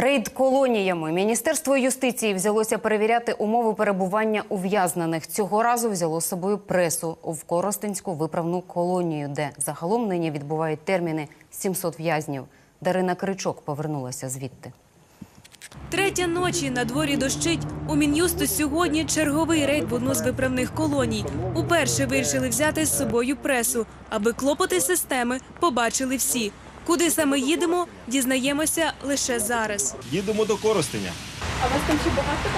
Рейд колоніями Міністерство юстиції взялося перевіряти умови перебування ув'язнених. Цього разу взяло з собою пресу в Коростенську виправну колонію, де загалом нині відбувають терміни 700 в'язнів. Дарина Кричок повернулася звідти. Третя ночі на дворі дощить. У Мін'юсту сьогодні черговий рейд в одну з виправних колоній. Уперше вирішили взяти з собою пресу, аби клопоти системи побачили всі. Куди саме їдемо, дізнаємося лише зараз. Їдемо до Коростеня. А вас там ще багато?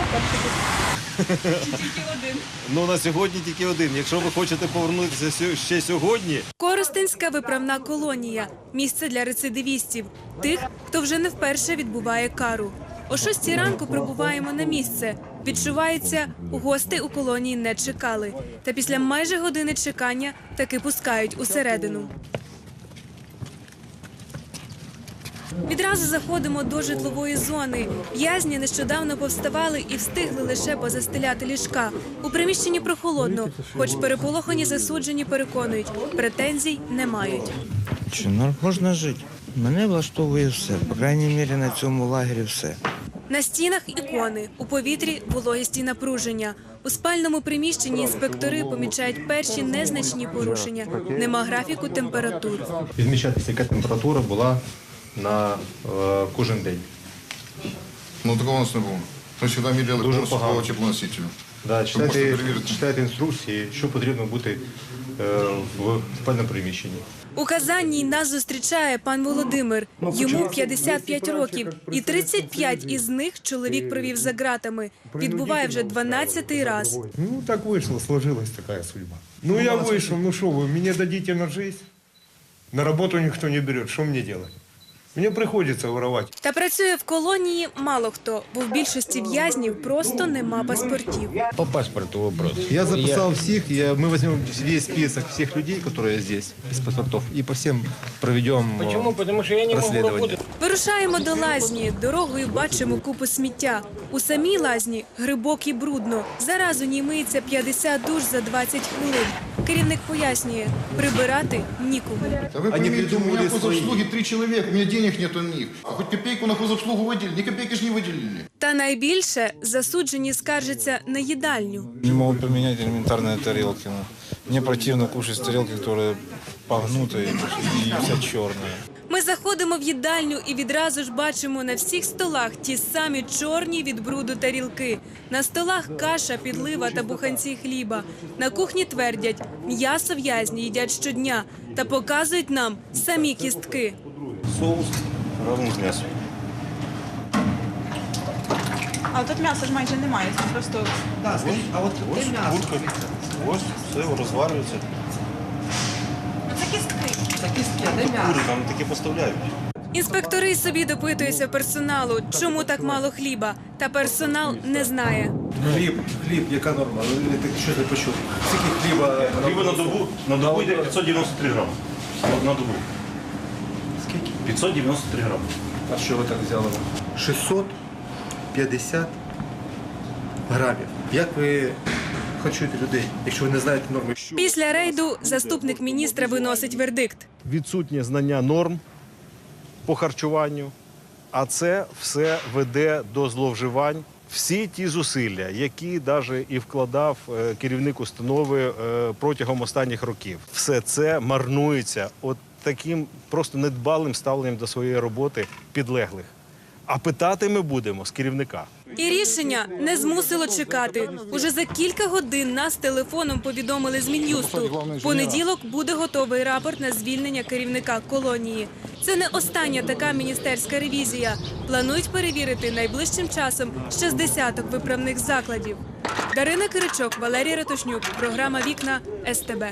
Чи тільки один? Ну на сьогодні тільки один. Якщо ви хочете повернутися ще сьогодні, Коростенська виправна колонія місце для рецидивістів, тих, хто вже не вперше відбуває кару. О шостій ранку прибуваємо на місце. Відчувається, гости у колонії не чекали. Та після майже години чекання таки пускають усередину. Відразу заходимо до житлової зони. В'язні нещодавно повставали і встигли лише позастеляти ліжка. У приміщенні прохолодно, хоч переполохані засуджені переконують, претензій не мають. Чи можна жити? Мене влаштовує все. По крайній мірі на цьому лагері все. На стінах ікони, у повітрі вологість і напруження. У спальному приміщенні інспектори помічають перші незначні порушення. Нема графіку температур. відмічатися, яка температура була на е, кожен день. Ну такого у нас не було. Ми завжди міряли Дуже повністю погано. по теплоносителю. Да, Можете читайте, перевірити. читайте інструкції, що потрібно бути е, в спальному приміщенні. У Казанні нас зустрічає пан Володимир. Йому 55 років, і 35 із них чоловік провів за ґратами. Відбуває вже 12-й раз. Ну, так вышло, сложилась такая судьба. Ну, я вышел, ну что вы, мне дадите на жизнь? На работу никто не берет, что мне делать? Мне приходится воровать. Та працює в колонії мало хто, бо в більшості в'язнів просто нема паспортів. По паспорту вопрос. Я записал всех, я, мы возьмем весь список всех людей, которые здесь, без паспортов, и по всем проведем Почему? Потому что я не расследование. Вирушаємо до лазні. Дорогою бачимо купу сміття. У самій лазні грибок і брудно. Зараз у ній миється 50 душ за 20 хвилин. Керівник пояснює, прибирати нікому. Да вы Они поймите, у меня придумывали хозобслуги три человека, у меня денег нет на них. А хоть копейку на хозобслугу выделили, ни копейки же не выделили. Та найбільше засуджені скаржаться на їдальню. Не могут поменять элементарные тарелки. ну. Мне противно кушать с тарелки, которые погнутые и вся черная. Ми заходимо в їдальню і відразу ж бачимо на всіх столах ті самі чорні від бруду тарілки. На столах каша, підлива та буханці хліба. На кухні твердять, м'ясо в'язні їдять щодня та показують нам самі кістки. соус разом з м'ясом. А тут м'яса ж майже немає, це просто Ось курка, ось все розварюється. це кістки. Кури там таке поставляють. Інспектори собі допитуються персоналу, чому так мало хліба. Та персонал не знає. Хліб, хліб, яка норма? Ви так що не почув? Скільки хліба? Хліба на добу, на добу йде 593 грами. На добу. Скільки? 593 грами. А що ви так взяли? 650 грамів. Як ви харчуєте людей, якщо ви не знаєте норми? Після рейду заступник міністра виносить вердикт. Відсутнє знання норм по харчуванню, а це все веде до зловживань. Всі ті зусилля, які навіть і вкладав е, керівник установи е, протягом останніх років, все це марнується от таким просто недбалим ставленням до своєї роботи підлеглих. А питати ми будемо з керівника. І рішення не змусило чекати. Уже за кілька годин нас телефоном повідомили з Мін'юсту. Понеділок буде готовий рапорт на звільнення керівника колонії. Це не остання така міністерська ревізія. Планують перевірити найближчим часом ще з десяток виправних закладів. Дарина Киричок, Валерій Ратушнюк. Програма Вікна СТБ.